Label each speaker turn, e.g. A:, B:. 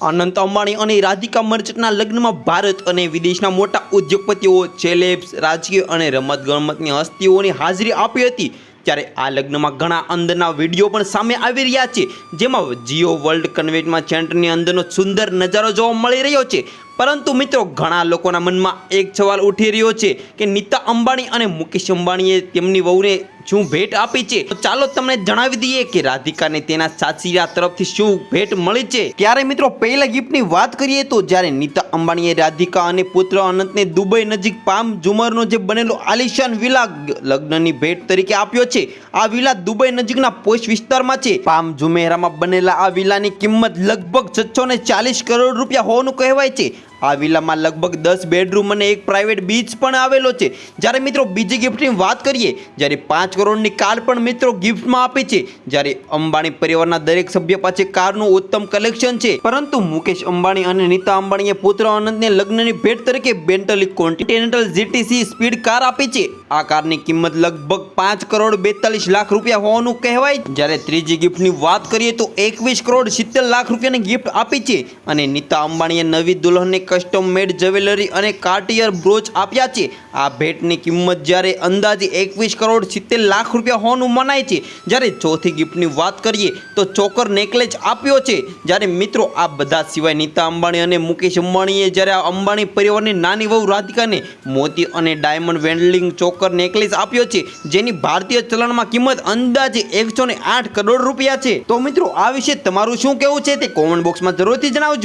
A: અનંત અંબાણી અને રાધિકા મર્ચન્ટના લગ્નમાં ભારત અને વિદેશના મોટા ઉદ્યોગપતિઓ ચેલેબ્સ, રાજકીય અને રમતગમતની હસ્તીઓની હાજરી આપી હતી. ત્યારે આ લગ્નમાં ઘણા અંદરના વીડિયો પણ સામે આવી રહ્યા છે, જેમાં જીઓ વર્લ્ડ કન્વેન્ટમાં સેન્ટરની અંદરનો સુંદર નજારો જોવા મળી રહ્યો છે. પરંતુ મિત્રો, ઘણા લોકોના મનમાં એક સવાલ ઉઠી રહ્યો છે કે નીતા અંબાણી અને મુકેશ અંબાણીએ તેમની વહુને શું ભેટ આપી છે? તો ચાલો તમને જણાવી દઈએ કે રાધિકાને તેના સાસરીયા તરફથી શું ભેટ મળી છે? ત્યારે મિત્રો, પહેલા ગિફ્ટની વાત કરીએ તો જ્યારે નીતા અંબાણીએ રાધિકા અને પુત્ર અનંતને દુબઈ નજીક પામ ઝુમરનો જે બનેલો આલિશાન વિલા લગ્નની ભેટ તરીકે આપ્યો છે. આ વિલા દુબઈ નજીકના પોષ વિસ્તારમાં છે. પામ ઝુમેરામાં બનેલા આ વિલાની કિંમત લગભગ છસો ચાલીસ કરોડ રૂપિયા હોવાનું કહેવાય છે. આ વિલામાં લગભગ દસ બેડરૂમ અને એક પ્રાઇવેટ બીચ પણ આવેલો છે. જ્યારે મિત્રો બીજી ગિફ્ટની વાત કરીએ, જ્યારે પાંચ કરોડની કાર પણ મિત્રો ગિફ્ટમાં આપી છે. જ્યારે અંબાણી પરિવારના દરેક સભ્ય પાસે કારનું ઉત્તમ કલેક્શન છે. પરંતુ મુકેશ અંબાણી અને નીતા અંબાણીએ પુત્ર અનંતને લગ્નની ભેટ તરીકે Bentley Continental GTC speed car આપી છે. આ કારની કિંમત લગભગ પાંચ કરોડ બેતાલીસ લાખ રૂપિયા હોવાનું કહેવાય. જ્યારે ત્રીજી ગિફ્ટની વાત કરીએ તો એકવીસ કરોડ સિત્તેર લાખ રૂપિયાની ગિફ્ટ આપી છે અને નીતા અંબાણીએ નવી દુલ્હનને કસ્ટમ મેડ જ્વેલરી અને કાર્ટિયર બ્રોચ આપ્યા છે. આ ભેટની કિંમત જ્યારે અંદાજે એકવીસ કરોડ સિત્તેર લાખ રૂપિયા હોવાનું મનાય છે. જ્યારે ચોથી ગિફ્ટની વાત કરીએ તો ચોકર નેકલેસ આપ્યો છે. જ્યારે મિત્રો આ બધા સિવાય નીતા અંબાણી અને મુકેશ અંબાણીએ જ્યારે આ અંબાણી પરિવારની નાની વહુ રાધિકાને મોતી અને ડાયમંડ વેન્ડલિંગ ચોકર નેકલેસ આપ્યો છે, જેની ભારતીય ચલણમાં કિંમત અંદાજે એકસો કરોડ રૂપિયા છે. તો મિત્રો, આ વિશે તમારું શું કહેવું છે તે કોમેન્ટ બોક્સમાં જરૂરથી જણાવજો.